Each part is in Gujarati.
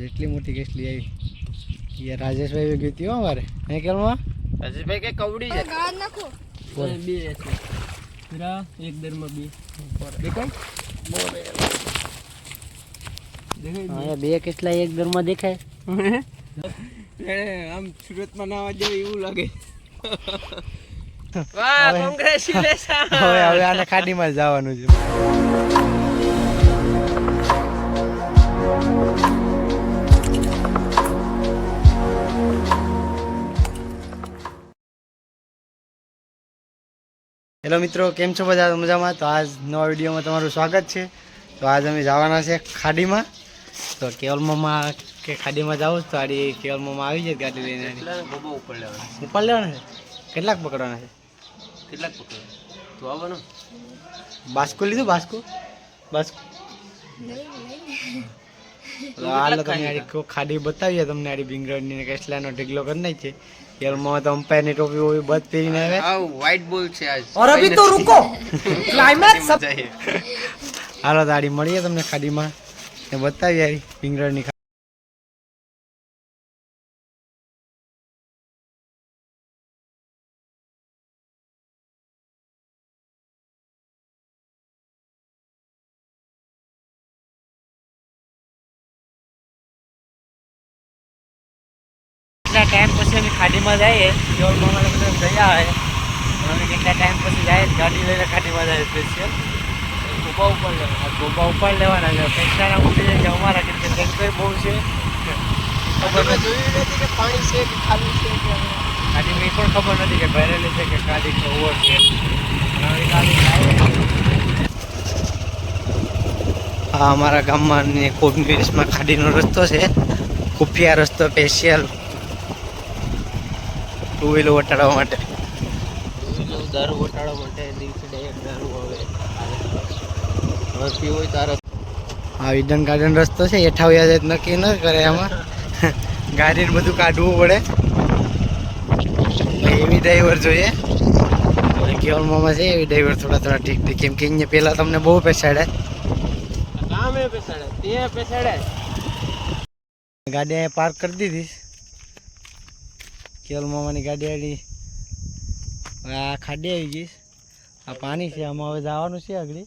જેટલી મોટી કેસલી આવી? યાર રાજેશભાઈ ગઈ હતી હો અમારે. હે કેલમાં? રાજેશભાઈ કે કવડી છે? ગાળ નાખો. બોલ. બે છે. પૂરા એક દરમાં બે. દેખાય? દેખાય બે. કેટલા એક દરમાં દેખાય? એને આમ સુરતમાં નાવા જેવું એવું લાગે. વાહ કોંગ્રેચ્યુલેશન હવે હવે આને ખાડીમાં જવાનું છે. હેલો મિત્રો કેમ છો બધા? મજામાં? તો આજ નવા વિડીયોમાં તમારું સ્વાગત છે. તો આજ અમે જવાના છે ખાડીમાં. તો કેવલમાં કે ખાડીમાં જાવ તો આડી કેવલમાં આવી જાય ગાડી લઈને ઉપર લેવાના ઉપર લેવાના છે? કેટલાક પકડવાના છે? કેટલાક પકડવાના તું આવવાનો. બાસ્કો લીધું? બાસ્કો? બાસ્કો આ લોકો આડી ખાડી બતાવીએ તમને આડી ભીંગરડની ને કેસલાનો ઢીગલો કરી નાખીએ. ખેલમાં તો ની ટોપી ઓવી બધ પહેરીને આવે. આવ વ્હાઇટ બોલ છે આજ. ઓર અભી તો રૂકો. ક્લાઇમેક્સ હાલો દાડી મળીએ તમને ખાડીમાં. ને બતાવીએ આડી ભીંગરડની ખાડીમાં જઈએ કેવલમાં અમારે બધા ગયા હોય, અમે કેટલા ટાઈમ પછી જાય, ગાડી લઈને ખાડીમાં જાય સ્પેશિયલ ગોબા ઉપર લેવાના ગોબા ઉપર લેવાના છે. પૈસાના ઉઠી જાય અમારા કેમ કે ટેન્કર બહુ છે. ખબર જોયું નથી. કે પાણી છે કે ખાલી છે કે એ પણ ખબર નથી કે ભરેલી છે કે ગાડી કે ઓવર છે. આ અમારા ગામમાં કોબનીસમાં ખાડીનો રસ્તો છે. કુફિયા રસ્તો સ્પેશિયલ ટુ વ્હીલર વટાડવા માટે. દારૂ વટાડવા માટે દિવસે ડાયરેક્ટ દારૂ આવે હવે પીવો હોય તારે આ ઈડન ગાર્ડન રસ્તો છે એઠાવ્યા જાય નક્કી ન કરે આમાં. ગાડીને બધું કાઢવું પડે. એવી ડ્રાઈવર જોઈએ. કેવલમાં છે એવી ડ્રાઈવર થોડા થોડા ઠીક ઠીક. કેમ કે અહીંયા પહેલાં તમને બહુ પેસાડે કામ એ પેસાડે તે પેસાડે ગાડી અહીંયા પાર્ક કરી દીધી. કેવલ મામાની ગાડી આડી હવે આ ખાડી આવી ગઈ. આ પાણી છે આમાં હવે જવાનું છે આગળ.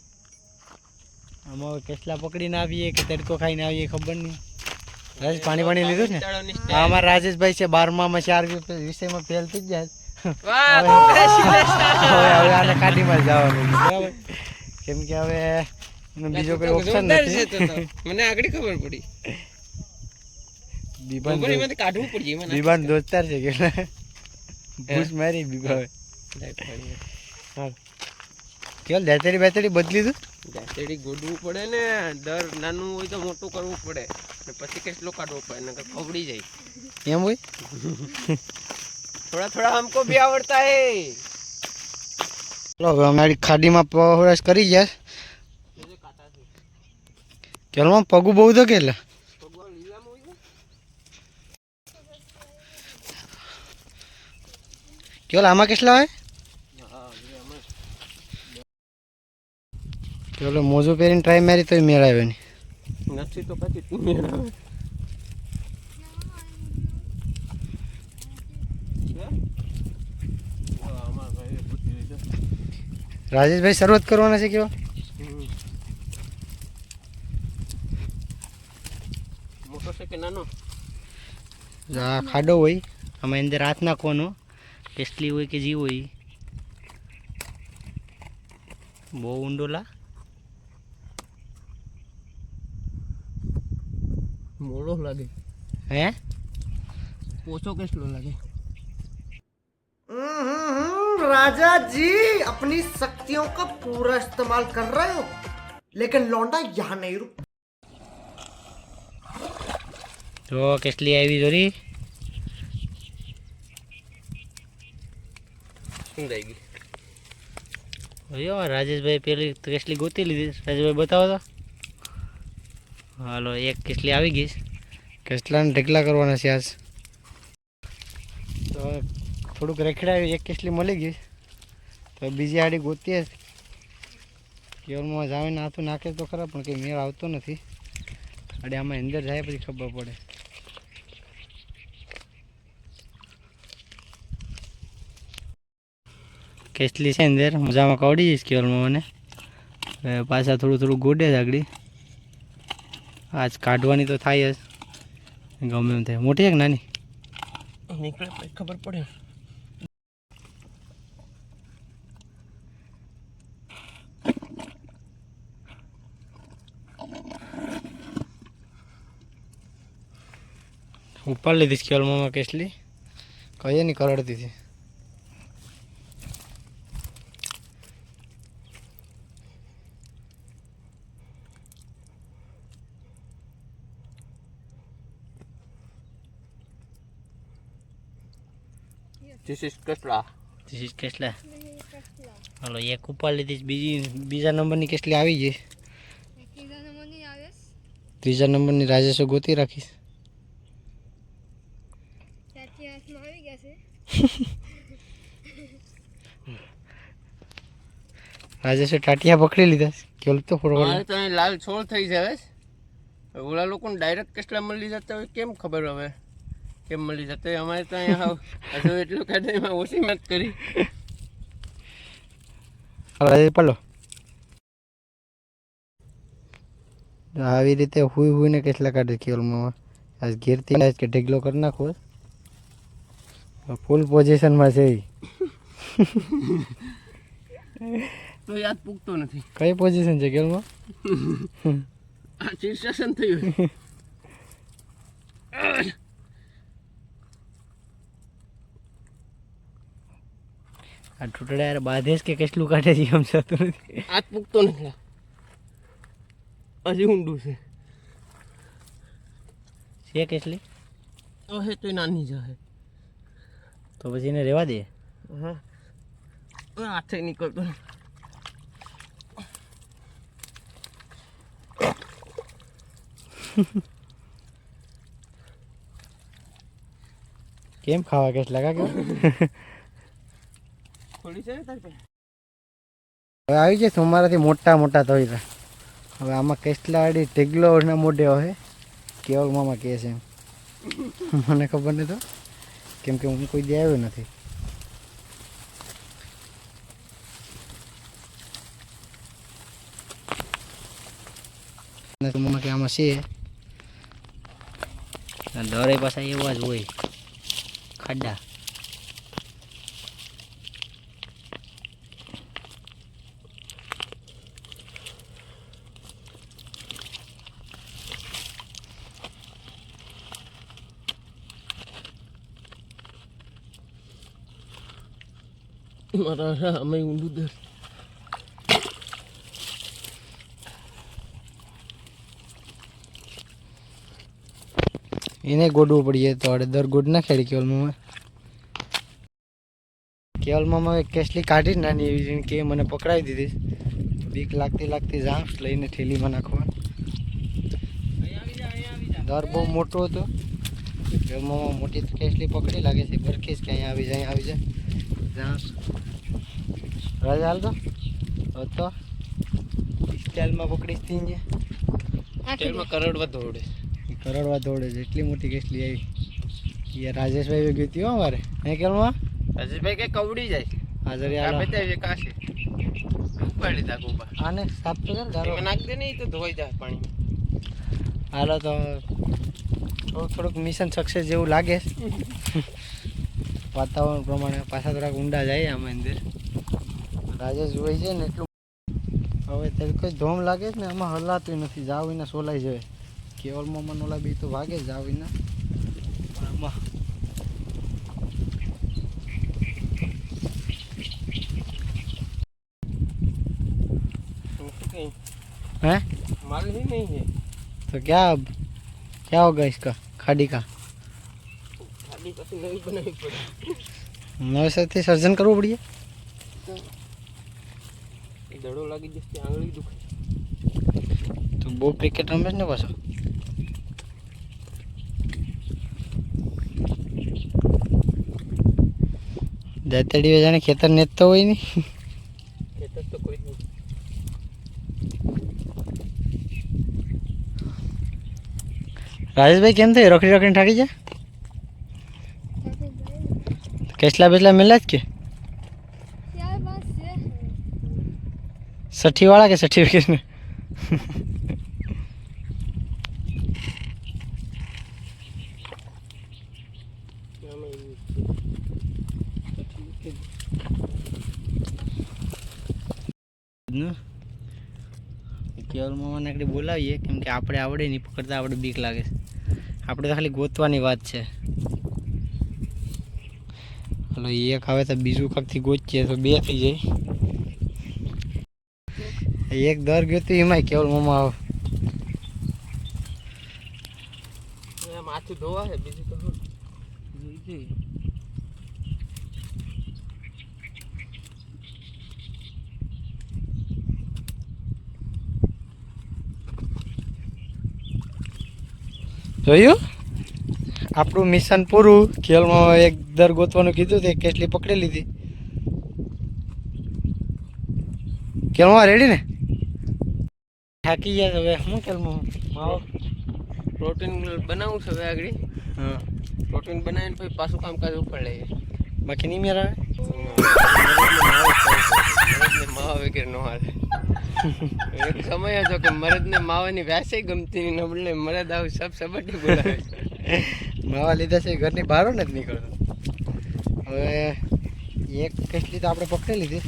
આમાં હવે કેટલા પકડીને આવીએ કે તડકો ખાઈને આવીએ ખબર નહીં. રાજ પાણી પાણી લીધું ને? અમારા રાજેશભાઈ છે બારમામાં ચાર વિષયમાં ફેલ થઈ જાય હવે હવે હવે આને કાઢીમાં જવાનું બરાબર. કેમ કે હવે બીજો કોઈ ઓપ્શન નથી. મને આગળ ખબર પડી. બીબાન મને કાઢવું પડશે મને બીબાન દોસ્તાર છે કે ભૂસ મારી બીબાવે કેલ દેતેડી બેતેડી બદલી દઉં દેતેડી ગોડવું પડે ને દર નાનું હોય તો મોટું કરવું પડે. ને પછી કેટલો કાઢવો પડે નકર ખબડી જાય. એમ હોય? થોડા થોડા હમકો ભી આવડતા હે. ચલો હવે અમારી ખાડીમાં પ્રવેશ કરી ગયા. ચલો પગું બહુ તો કે એટલે? કેવલ આમાં કેટલા હોય કેવલ મોજું પહેરીને ટ્રાય મારી તોય મેળ આવ્યો નહીં નથી તો પછી તું મેળ આવે રાજેશભાઈ શરૂઆત કરવાના છે કેવા મોટો છે કે નાનો ખાડો હોય આમાં અંદર હાથ નાખવાનો કેસલી હોય કે જી હોય બહુ ઊંડો લા મોડો લાગે હે ઓછો કેટલો લાગે राजा जी अपनी शक्तियों का पूरा इस्तेमाल कर रहे हो लेकिन लौंडा यहाँ नहीं रुक તો કેટલી આવી જોરી સુંદાઈ ગઈ. અયો રાજેશભાઈ પેલી કેસલી ગોતી લીધી. રાજેશભાઈ બતાવો તો. હાલો એક કેસલી આવી ગઈ કેસલાને ઢગલા કરવાના છે આજ. તો થોડુંક રેખડાવી એક કેસલી મળી ગઈ. તો બીજી આડી ગોતીએ. કેવલમાં જાવીને હાથું નાખે તો ખરા પણ કંઈ મેળ આવતો નથી. આડે આમાં અંદર જાય પછી ખબર પડે. કેસલી છે અંદર? મજામાં કવડી જઈશ કેવલમાં મને. પાછા થોડું થોડું ગોડે જ આગળ. આજ કાઢવાની તો થાય જ. ગમે એમ થાય. મોટી છે કે નાની? નીકળે ખબર પડે. ઉપર લીધી કેવલમાં કેસલી કહીએ નહીં કરડતી હતી. ધીસ ઇઝ કસલા ધીસ ઇઝ કેસલા હાલો એક ઉપર લીધી બીજી બીજા નંબરની કેસલી આવી ગઈ? ત્રીજા નંબરની રાજેશો ગોતી રાખીશ. રાજેશે ટાટિયા પકડી લીધા કેલ તો મારે તો લાલ છોડ થઈ જાય ઓલા લોકોને ડાયરેક્ટ કેટલા મળી જતા હોય કેમ ખબર હવે? કેમ મળી જતો અમારે તો અહીંયા હજુ એટલું કાઢે એમાં ઓછી મત કરી. હવે પલો. આવી રીતે હુઈ હુઈને કેટલા કાઢે કેવલમાં? આજ ઘેરથી આજ કે ઢગલો કરી નાખો ફૂલ પોઝિશનમાં છે તો યાદ પૂગતો નથી. કઈ પોઝિશન છે કેવલમાં? આ શીર્ષાસન થયું. આ ટૂટડા યાર બાંધે કે કેટલું કાઢે છે એમ થતું નથી. હાથ પૂગતો નથી હજી ઊંડું છે. છે કેટલી? તો હે તો નાની જશે તો પછી એને રહેવા દે. હા. હાથે નીકળતો. કેમ ખાવા કેટલા કા કેવું છે? તારી હવે આવી જશે અમારાથી મોટા મોટા તોયરા હવે આમાં કેટલા આડી ઢેગલો ના મોઢે હોય કેવલ મામા કહે છે એમ. મને ખબર નહીં તો કેમ કે હું કોઈ દે આવ્યો નથી. અને તો મામા કે આમાં છે. દરે પાછા એવા જ હોય. ખાડા. મારા રા અમે ઊંડું દર એને ગોડવું પડીએ તો અડે દર ગોડ ના ખેડી કેવલમાં. કેવલમાં મેં કેસલી કાઢી નાની એવી કે મને પકડાવી દીધી. બીક લાગતી લાગતી જાંસ લઈને થેલીમાં નાખવા. દર બહુ મોટો હતો. કેવલમાં મોટી કેસલી પકડી લાગે છે. બરખીસ કે અહીંયા આવી જાય આવી જાય. જામ રાજા હાલ તો સ્ટાઇલમાં પકડી જ થઈ કરોડવા દોડે. કરોડવા દોડે છે. એટલી મોટી કેસલી આવી? યાર રાજેશભાઈ ગયો હતી અમારે. મારે હે કેલમાં રાજેશભાઈ કે કવડી જાય. હાજર આ યાર બતાવી કાશે. ઉપાડી દા ગોબા આને સાફ તો કર ગારો નાખ દે નહીં તો ધોઈ જાય પાણી હાલો તો થોડુંક થોડુંક મિશન સક્સેસ જેવું લાગે. વાતાવરણ પ્રમાણે પાછા થોડાક ઊંડા જાય આમાં અંદર. રાજેશ હોય છે ને એટલું હવે તડકો જ ધોમ લાગે છે ને આમાં હલાતું નથી જાવ વિના સોલાઈ જાય કેવલમાં મન ઓલા બી તો ભાગે જાવ વિના પણ આમાં कहीं हैं माल ही नहीं है तो क्या अब क्या होगा इसका खाड़ी का खाली પછી નવી બનાવવી પડે નવેસરથી સર્જન કરવું પડીએ દડો લાગી જશે આંગળી દુખે તો બહુ ક્રિકેટ રમે ને પાછો? દાતડીઓ જાણે ખેતર નેતતો હોય ને. ખેતર તો કોઈ નહીં. રાજેશભાઈ કેમ થઈ? રખડી રખડીને થાકી જાય કેસલા બેસલા મેલા જ કે? સઠ્ઠી વાળા કે સઠ્ઠી વિકેટ ને કેવલ મામાને આગળ બોલાવીએ, કેમ કે આપણે આવડે નહીં પકડતા આપણે બીક લાગે આપણે તો ખાલી ગોતવાની વાત છે. હલો, એક આવે તો બીજું કાંકથી ગોતીએ તો બે થઈ જાય. એક દર ગયો તો એમાંય કેવલ મમા આવે. માથું ધોવા છે બીજું તો જોયું? આપણું મિશન પૂરું. ખેલમાં એક દર ગોતવાનું કીધું તે કેટલી પકડી લીધી? ખેલમાં રેડી ને? થાકી ગયા હવે શું કેલમાં માવો. પ્રોટીન બનાવું છે હવે આગળ. હા. પ્રોટીન બનાવીને પછી પાછું કામકાજ ઉપર લઈએ. બાકી નહીં મેરા માવા વગેરે નો હાલે. એક સમય હતો કે મરદને માવાની વ્યાસે ગમતી નહીં. નબળને મરદ આવું સબ સબટી બોલાવે માવા લીધા છે ઘરની બહાર જ નીકળતો. હવે એક કેટલી તો આપણે પકડી લીધી?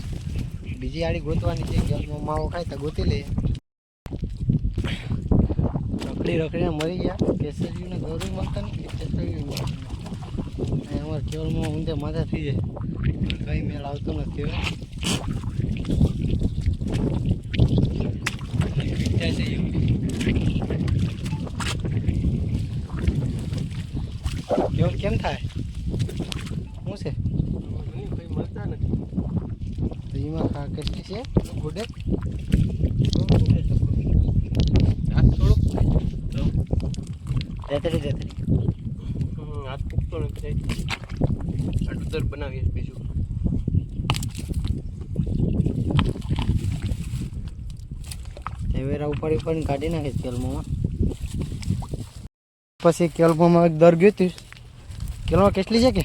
બીજી આડી ગોતવાની છે ગેસમાં માવો ખાય તો ગોતી લઈએ. રખડી રખડીને મરી ગયા. કેસરીને ગૌરી મળતા નહીં કેસરી અમારે કેવલમાં ઊંધે માથા થઈ જાય. કંઈ મેળ આવતો નથી. કેવલ કેમ થાય? શું છે? કઈ મળતા નથી. તો એમાં કેટલી છે? ગુડે આ થોડુંક રેતરી હમ, હાથ પૂગતો નથી અડધર બનાવીએ બીજું. એવેરા ઉપાડી ઉપાડીને કાઢી નાખે કેલમોમાં પછી કેલમોમાં એક દર ગયું હતું કેલમાં કેટલી છે કે?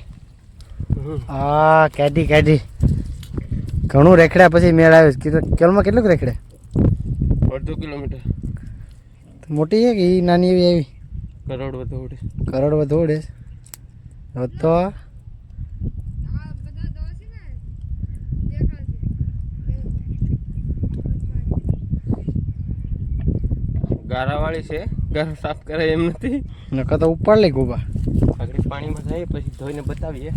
હા કાઢી કાઢી. ઘણું રેખડ્યા પછી મેળ આવ્યો કીધું કેલમાં કેટલું રેખડે? અડધો કિલોમીટર. મોટી છે કે એ નાની એવી આવી? કરોડ વધુ ઉડે. કરોડ વધુ ઉડે હવે તો ગારાવાળી છે. ગારો સાફ કરે એમ નથી. નકા તો ઉપાડ લઈ ગોબા આગળ પાણીમાં જાય પછી ધોઈને બતાવીએ.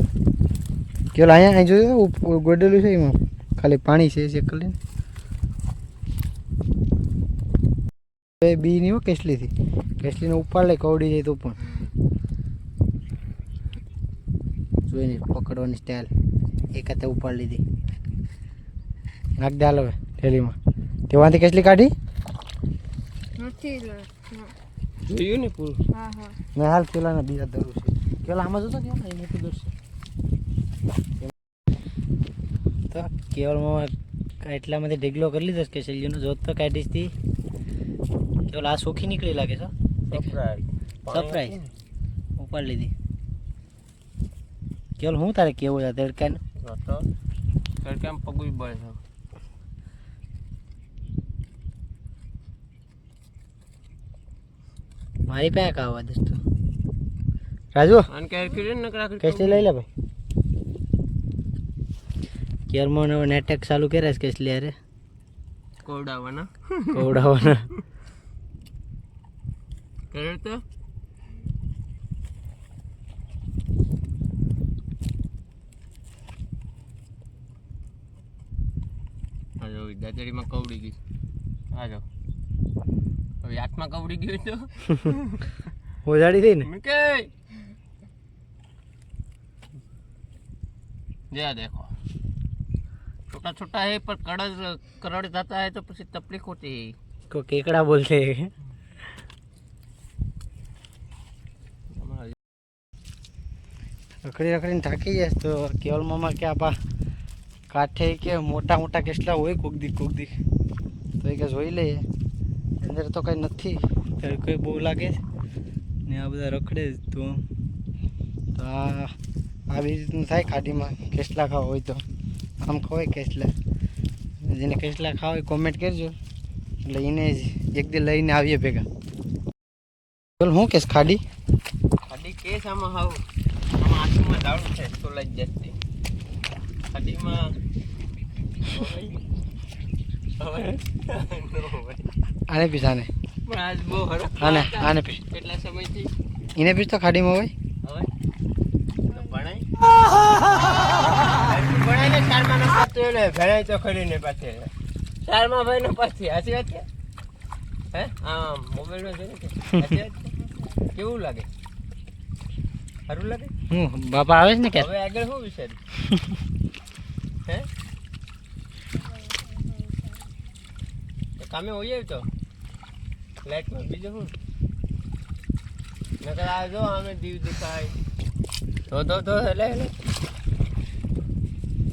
કેવલ અહીંયા અહીં જોયું ગોડેલું છે એમાં. ખાલી પાણી છે ચેક કરી લે એ બી નહીં કેસલીથી. કેસલીને ઉપાડ લે કવડી જાય તો પણ. જોઈને પકડવાની સ્ટાઇલ એક હાથે ઉપાડ લીધી. નાખ દે હાલ હવે થેલીમાં. તેમાંથી કેસલી કાઢી? જોયું ને પૂરું ને હાલ કેલાના બીજા દરું છે. કેલા આમાં જોતો કેલા એ મોટું દર છે તો કેવલમાં એટલામાંથી ઢીગલો કરી લીધો કે શૈલીનો જોત તો કાઢીશ કેવલ આ સોખી નીકળી લાગે છે? સરપ્રાઈઝ ઉપાડી લીધી. કેવલ હું તારે કેવું છે? તડકાને તડકામાં પગું બળે છે? મારી પાસે કાવા દોસ્તો રાજુ? અન કર્યું ને નકરા કેસલી લઈ લે ભાઈ. કેરમાં હવે નેટક ચાલુ કર્યા છે કેસલી અરે કોવડાવવાના કવડાવવાના કરે તો હાલો દાદરીમાં કવડી ગઈ હાલો હવે હાથમાં કવડી ગયું તો ઓજાડી દઈ ને કે जा देखो छोटा छोटा है पर कड़क करड़ जाता है तो પછી तकलीफ होती है को केकड़ा बोलते हैं રખડી રખડીને થાકી જાય તો કેવલમાં કે આપા કાંઠે કે મોટા મોટા કેટલા હોય કોક દી કોક દી. તો એ કે જોઈ લઈએ અંદર તો કંઈ નથી. તડકો બહુ લાગે ને આ બધા રખડે તું. આ, આવી રીતનું થાય ખાડીમાં કેસલા ખાવા હોય તો. આમ ખવાય કેસલા જેને કેસલા ખાવા હોય કોમેન્ટ કરજો. એટલે એને જ એક દી લઈને આવીએ ભેગા. બોલ, હું કેસ ખાડી? ખાડી કેસ આમાં હાવ. આંખમાં દાડું છે સોલાઈ જતી ખાડીમાં આને પીસ આને. આને. આને પીસ. કેટલા સમયથી. એને પીસ તો ખાડીમાં હોય. ભણાય. તો ખરી ને પાછી. ચારમાં ભાઈ નો પાછી સાચી વાત છે? હે? હા મોબાઈલ ને છે? કેવું લાગે? સારું લાગે? હું બાપા આવે છે ને કે હવે આગળ શું વિચાર હે? તો કામે હોઈએ તો. લાઈટમાં બીજું શું? નકર આ જો અમે દીવ દેખાય. તો તો તો એટલે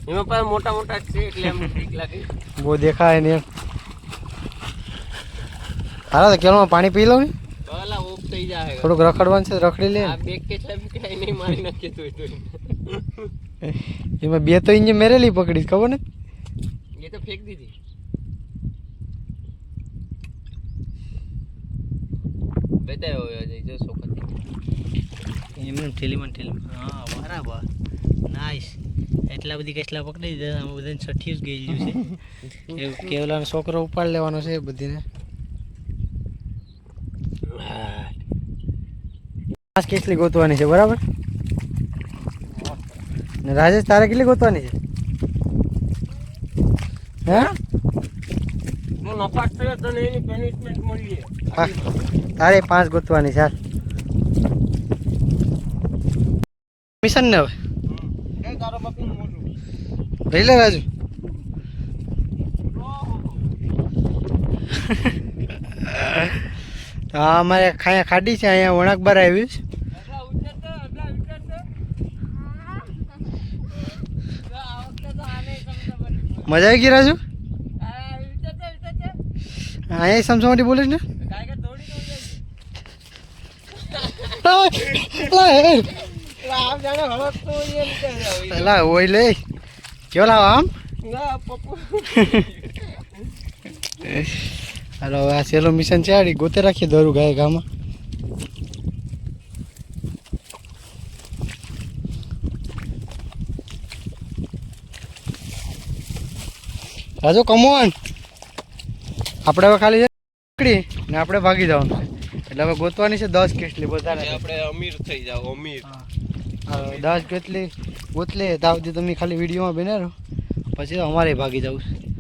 એમાં પણ મોટા મોટા છે એટલે એમ ઠીક લાગે. બહુ દેખાય ને એમ. હાલો તો કેળમાં પાણી પી લઉં ને? થઈ જાય થોડુંક રખડવાનું છે રખડી લે. આ બેગ કેટલા બીકડાય નહીં મારી નાખીએ તો એમાં બે તો ઇંજે મેરેલી પકડી ખબર ને? એ તો ફેંક દીધી. બતાવ્યો હોય હજી જો સોખત એમને ઠેલીમાં ઠેલીમાં હા બરાબર. નાઈસ એટલા બધી કેટલા પકડી દીધા અમે બધાને છઠ્ઠી જ ગઈ છે. એવું કેવલાનો છોકરો ઉપાડ લેવાનો છે એ બધીને. પાંચ કેટલી ગોતવાની છે બરાબર? રાજેશ તારે કેટલી ગોતવાની છે? હે? તારે પાંચ ગોતવાની છે. મિશન ને હવે? લઈ લે રાજુ. તો આ અમારે ખાયા ખાડી છે અહીંયા વણાક બાર આવ્યું છે. મજા આવી ગઈ રાજુ? અહીંયા સમસમાટી બોલીશ ને. પેલા ઓય લે. કેવો લાવો આમ? પપ્પુ. હાલો હવે આ સેલો મિશન છે આડી ગોતે રાખીએ દરું ગાય ગામાં રાજુ કમોન આપણે હવે ખાલી પકડી ને આપણે ભાગી જવાનું છે. એટલે હવે ગોતવાની છે દસ કેટલી વધારે. આપણે અમીર થઈ જાવ અમીર. દસ કેટલી ગોતલે સુધી તમે ખાલી વિડીયોમાં બને રહો પછી અમારે ભાગી જવું છે.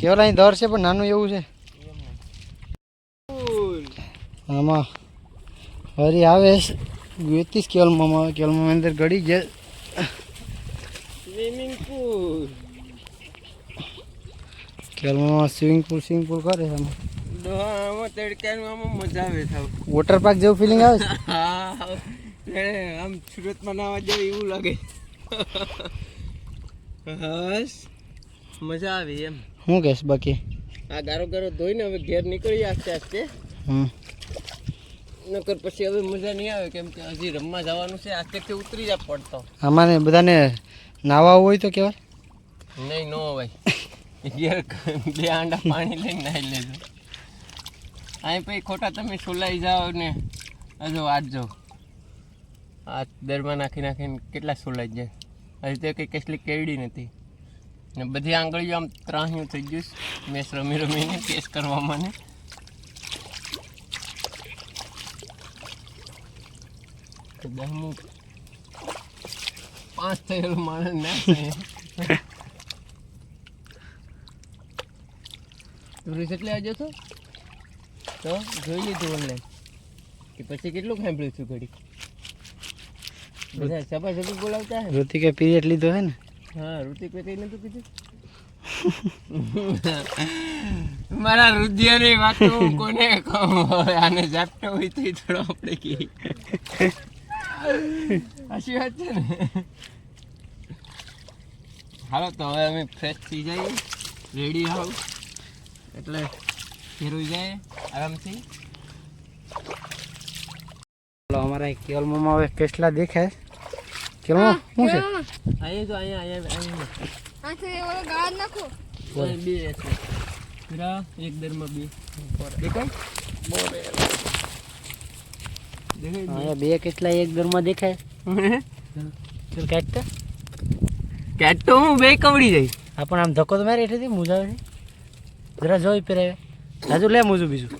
કેવલ અહીં દર છે પણ નાનું એવું છે. આમાં હરી આવે વેતીસ કેવલમાં કેવલમાં અંદર ગળી જાય સ્વિમિંગ પુલ કેવલમાં સ્વિમિંગ પુલ સ્વિમિંગ પુલ કરે છે આમાં. આમાં તડકાનું આમાં મજા આવે થાવ વોટર પાર્ક જેવું ફિલિંગ આવે છે? હા આમ સુરતમાં નાવા જાય એવું લાગે. બસ મજા આવી એમ. શું કહેશ બાકી? આ ગારો ગારો ધોઈને હવે ઘેર નીકળી આસ્તે આસ્તે હમ. નકર પછી હવે મજા નહીં આવે કેમ કે હજી રમવા જવાનું છે આસ્તેથી ઉતરી જા પડતો અમારે બધાને નાવા હોય તો કેવાય નહીં નો ભાઈ ઘેર બે આંડા પાણી લઈને નાહી લેજો. અહીં પછી ખોટા તમે સોલાઈ જાઓ ને હજુ આજ આ દરમાં નાખી નાખીને કેટલા સોલાઈ જાય. હજી તો કંઈ કેટલી કેવડી નથી. ને બધી આંગળીઓ આમ ત્રાહ્યું થઈ ગયું. મેચ રમી રમીને કેસ કરવા મને. તો દહમું પાંચ થયેલું માણસ ના તું રિસેન્ટલી આવ્યો છો તો? જોઈ લીધું ઓનલાઈન કે પછી કેટલું સાંભળ્યું છું ઘડી? બધા સભા સભી બોલાવતા ઋતિકે પીરિયડ લીધો હે ને? હા ઋતિક કઈ નતું કીધું. મારા રુદ્યની વાત કોને કહું? હવે આને જાપતો હોય તો થોડો આપણે કહી સાચી વાત છે ને? હાલો તો હવે અમે ફ્રેશ થઈ જઈએ. રેડી હોવ. એટલે ફેરવી જાય આરામથી. ચાલો અમારા કેવલમાં હવે કેટલા દેખાય. કેવલમાં શું છે? અહીંયા જો અહીંયા અહીંયા આથી ઓલો ગાળ નાખો. બે છે. પીરા એક દરમાં બે. દેખાય? દેખાય બે કેટલા એક દરમાં દેખાય? ચાલ તો. કેટ તો હું બે કવડી જઈશ આપણ આમ ધક્કો તો મારી એટલી મુજાવે છે. જરા જોઈ પેરે રાજુ લે મુજુ બીજું.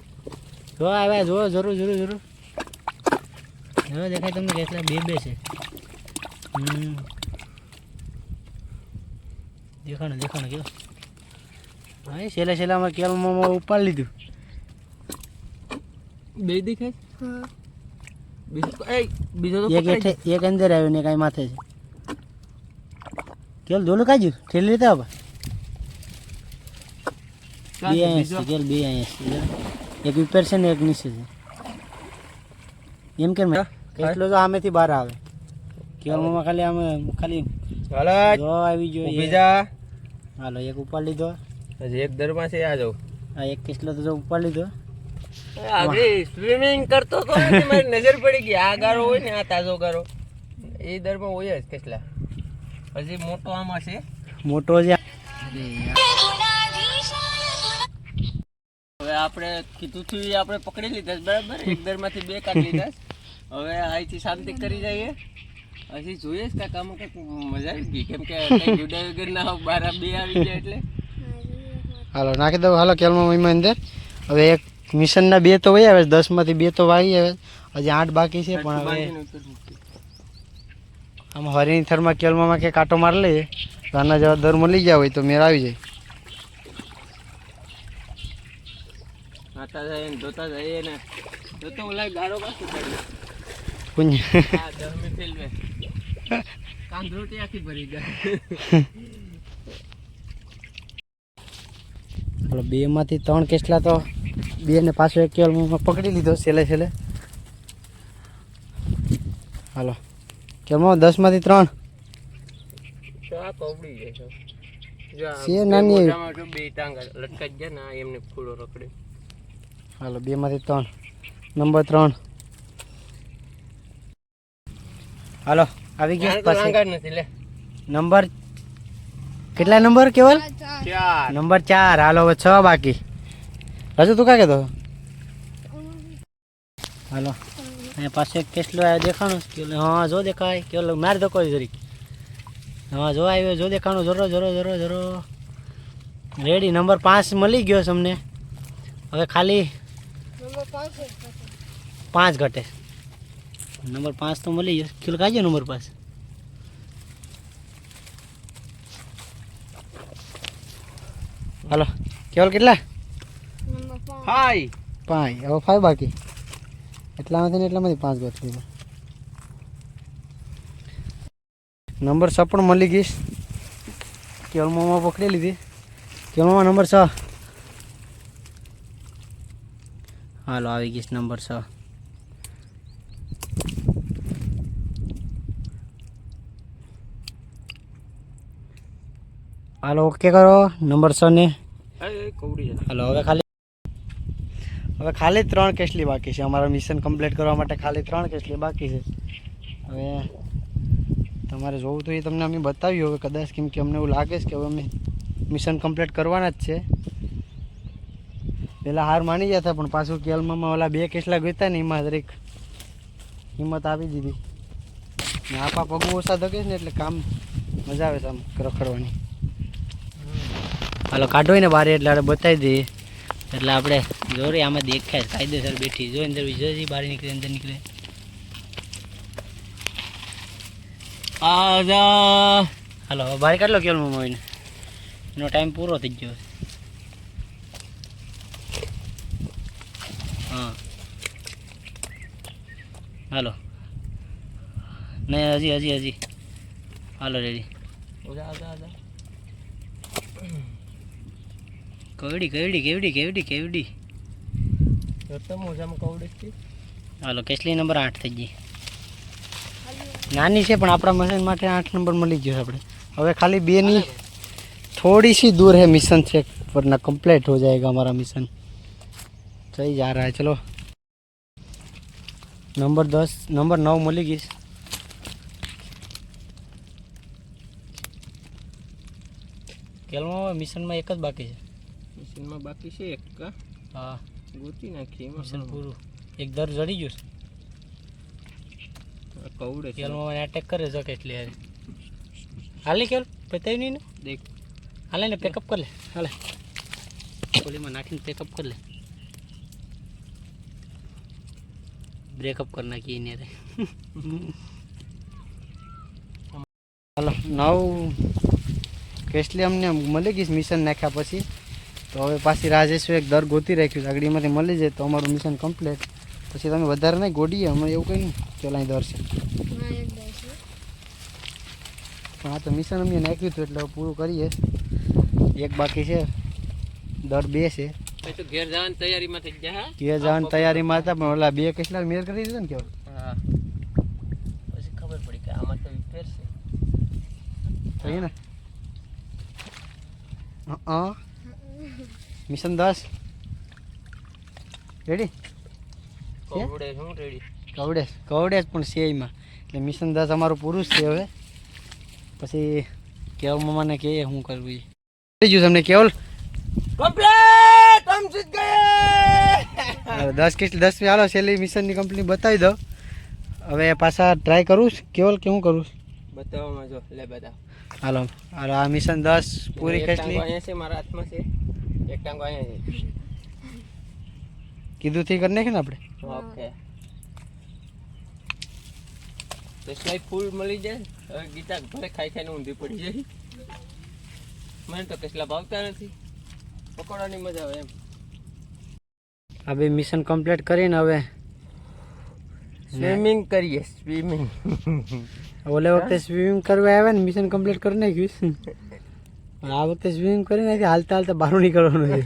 જો આવ્યા જો જરૂર જરૂર જરૂર. હવે દેખાય તમને કેટલા બે બે છે. દેખાણું દેખાણ કેવો? હા એ છેલ્લા છેલ્લામાં કેલમાં ઉપાડી લીધું. બે દેખાય? બીજો એ બીજો તો એક એક અંદર આવ્યો ને કાંઈ માથે છે. કેલ દોલું કાજુ ઠેલી લેતા હવે બે અહીંયા કેલ બે અહીંયા છે એક ઉપર છે ને એક નીચે છે. એમ કેમ? હા. કેટલો તો આમેથી બહાર આવે. કેવલમાં ખાલી અમે ખાલી હાલો. જો આવી જો જોઈએ જા. હાલો એક ઉપાડ લીધો. હજી એક દરમાં છે આ જાવ આ એક કિસલો તો જો ઉપાડ લીધો. આગળ સ્વિમિંગ કરતો તો મારી નજર પડી ગઈ. આ ગારો હોય ને આ તાજો ગારો. એ દરમાં હોય જ કેટલા. હજી મોટો આમાં છે. મોટો છે. હવે આપણે કીધું થયું આપણે પકડી લીધા બરાબર? એક દરમાંથી બે કાઢી લીધા હવે અહીંથી શાંતિ કરી જઈએ. હજી જોઈએ જ કાંઈક આમાં કંઈક મજા આવી ગઈ. કેમ કે જુદા વગર ના બાર બે આવી ગયા એટલે. હાલો નાખી દઉં. હાલો કેલમાં મહિમા અંદર. હવે એક મિશનના બે તો વહી આવે દસમાંથી બે તો વાગી આવે. હજી આઠ બાકી છે પણ હવે. આમ હરિની થરમાં કેલમાં કે કાંટો મારી લઈએ. આના જેવા દર મળી ગયા હોય તો મેળ આવી જાય. નાતા જાય ને ધોતા જઈએ ને. જોતો ઓલા ગારો કાંદરોટી આખી ભરી જાય હાલો બેમાંથી ત્રણ કેસલા તો બે ને પાછો એક પકડી લીધો છેલ્લે છેલ્લે. હાલો કેવલમાં દસમાંથી ત્રણ? તો જાય છે. જો આ છે બે નાની એવી. મોઢામાં જો બે ટાંગા લટકાઈ ગયા ને એમને ફૂલો રખડે હાલો બેમાંથી ત્રણ. નંબર ત્રણ. હાલો આવી ગયો પાસે નથી લે. નંબર કેટલા નંબર કેવલ? નંબર ચાર. હાલો હવે છ બાકી. રાજુ તું કા કહેતો હાલો. અહીંયા પાસે કેટલો આવ્યો દેખાણો કે હા જો દેખાય. કે માર દો કોઈ જરીક. હા જો આવ્યો જો દેખાણો. જરો જરો જરો જરો. રેડી નંબર પાંચ મળી ગયો તમને હવે ખાલી. પાંચ ઘટે. નંબર પાંચ તો મળી ગયો કિલો કાઢજો નંબર પાંચ. હાલો કેવલ કેટલા? હાય. પાંચ. હવે ફાઈવ બાકી. એટલામાંથી ને એટલામાંથી પાંચ ગોત લીધા. નંબર છ પણ મળી ગઈશ કેવલમાં પકડી લીધી. કેવલમાં નંબર છ? હાલો આવી ગઈશ નંબર છ. હાલો ઓકે કરો. નંબર છ ને. હાલો હવે ખાલી હવે ખાલી ત્રણ કેસલી બાકી છે. અમારા મિશન કમ્પ્લીટ કરવા માટે ખાલી ત્રણ કેસલી બાકી છે. હવે તમારે જોવું તો એ તમને અમે બતાવ્યું હવે કદાચ કેમ કે અમને એવું લાગે છે કે હવે અમે મિશન કમ્પ્લીટ કરવાના જ છે. પહેલાં હાર માની ગયા હતા પણ પાછું કેલમાં ઓલા બે કેસલા ગોતા ને એમાં દરેક હિંમત આપી દીધી. ને આપા પગું ઓછા ધકે છે ને એટલે કામ મજા આવે છે આમ રખડવાની. હાલો, કાઢો ને બારે, એટલે આપણે બતાવી દઈએ. એટલે આપણે જોરી આમાં દેખાય, કાયદેસર બેઠી. જો અંદર વિજય બહાર નીકળે, અંદર નીકળે. હાલો બહાર કાઢલો કેવલ મોઈને. એનો ટાઈમ પૂરો થઈ ગયો હા. હાલો. નહીં હજી હજી હજી. હાલો, રેડી જા જા જા કેવડી કેવડી કેવડી કેવડી કેવડી. હાલો કેટલી નંબર આઠ થઈ ગઈ. નાની છે પણ આપણા મિશન માટે આઠ નંબર મળી ગયો આપણે. હવે ખાલી બેની થોડી સી દૂર હે મિશન છે વરના કમ્પ્લીટ હો જાયગા અમારા મિશન થઈ જા રહા ચલો. નંબર દસ નંબર નવ મળી ગઈશ કેલમાં મિશનમાં એક જ બાકી છે. મશીનમાં બાકી છે એક કા? હા. ગોતી નાખી મિશન એમાં પૂરું. એક દર જડી ગયું છે. કવડે છે. કેલમાં મને એટેક કરે જક એટલે હારી. હાલી કેલ? પતાવી નહીં ને? દેખ. હાલે ને પેકઅપ કર લે. હાલે. કોલીમાં નાખીને પેકઅપ કર લે. બ્રેકઅપ કરી નાખીએ એને રે હાલો નવ. કેસલી અમને મળી ગઈ મિશન નાખ્યા પછી. તો હવે પાછી રાજેશે એક દર ગોતી રાખ્યું છે. આગળીમાંથી મળી જાય તો અમારું મિશન કમ્પ્લીટ પછી તમે વધારે નહીં ગોડીએ અમે એવું કંઈ નહીં ચોલાઈ દર છે. પણ આ તો મિશન અમે નાખ્યું હતું એટલે પૂરું કરીએ. એક બાકી છે. દર બે છે. તો ઘેર જવાની તૈયારીમાં થઈ ગયા હા? કે જવાની તૈયારીમાં હતા પણ ઓલા બે કેટલા મેર કરી દીધા ને કેવું હા. પછી ખબર પડી કે આમાં તો વિપેર છે. થઈ ને? હા. મિશન દસ? રેડી કવડેશ કવડેશ પણ છે એમાં. એટલે મિશન દસ અમારું પૂરું છે હવે. પછી કેવલ મમ્માને કે શું કરવું એ જો તમને કેવલ? કમ્પ્લેટ દસ કેટલી દસ ચાલો છેલ્લી મિશનની કંપની બતાવી દો હવે પાછા ટ્રાય કરું કેવલ કે શું કરું બતાવવામાં જો લે બધા. હાલો હાલો આ મિશન દસ પૂરી કેટલી? મારા હાથમાં છે. એક ટાંગો અહીંયા છે. કીધું થી કરી નાખ્યું ને આપણે? ઓકે. તો સ્લાઈ ફૂલ મળી જાય હવે ગીતા ઘરે ખાઈ ખાઈને ઊંધી પડી જાય. મને તો કેટલા ભાવતા નથી. પકોડાની મજા આવે એમ. આ બે મિશન કમ્પ્લીટ કરીને હવે સ્વિમિંગ કરીએ સ્વિમિંગ. ઓલે વખતે સ્વિમિંગ કરવા આવ્યા ને મિશન કમ્પ્લીટ કરી નાખ્યું આ વખતે સ્વિમિંગ કરી નાખી હાલતા હાલતા બહાર નીકળવાનું છે.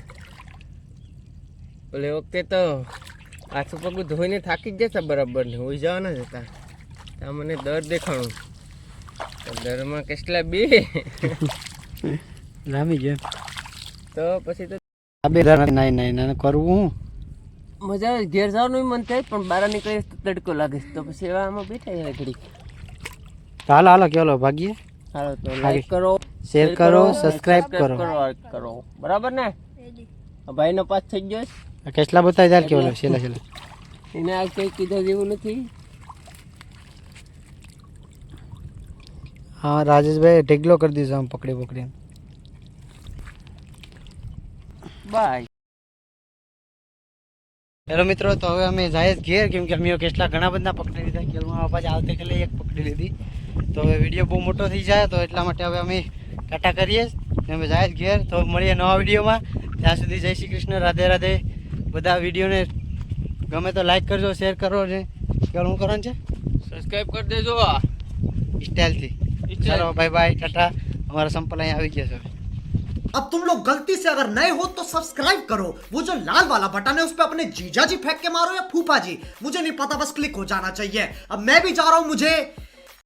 ઓલે વખતે તો આછું પગું ધોઈને થાકી જ જશે બરાબર ને હોઈ જવાના જ હતા. ત્યાં મને દર દેખાણું. તો દરમાં કેટલા બે? રામી ગયો તો પછી તો આ બે નાઈ નાઈ નાઈ કરવું મજા આવે ઘેર જવાનું મન થાય પણ બહાર નીકળી તો તડકો લાગે તો પછી એવા આમાં બેઠા ઘડીક. હાલો હાલો કેવલો ભાગીએ? હાલો તો લાઈક કરો. શેર કરો સબસ્ક્રાઇબ કરો. કરો બરાબર ને? ભાઈ નો પાસ થઈ ગયો છે. કેટલા બતાવી ત્યારે કેવો છેલ્લા છેલ્લા. એને આ કંઈ કીધા જેવું નથી? હા રાજેશભાઈ ઢેગલો કરી દીધો આમ પકડી પકડી બાય. હેલો મિત્રો તો હવે અમે જાય જ ઘેર કેમ કે અમે કેટલા ઘણા બધા પકડી લીધા. કેલમાં પાછા આવતી કાલે એક પકડી લીધી. તો હવે વીડિયો બહુ મોટો થઈ જાય તો એટલા માટે હવે અમે ટાટા કરીએ ને અમે જાય જ ઘેર તો મળીએ નવા વિડીયોમાં ત્યાં સુધી જય શ્રી કૃષ્ણ રાધે રાધે બધા વિડીયોને ગમે તો લાઈક કરજો શેર કરો ને કેવું શું કરવાનું છે સબસ્ક્રાઇબ કરી દેજો સ્ટાઇલથી ચાલો બાય બાય ટાટા અમારા સંપલ અહીંયા આવી ગયા છે अब तुम लोग गलती से अगर नए हो तो सब्सक्राइब करो वो जो लाल वाला बटन है उस पर अपने जीजा जी फेंक के मारो या फूफा जी मुझे नहीं पता बस क्लिक हो जाना चाहिए अब मैं भी जा रहा हूं मुझे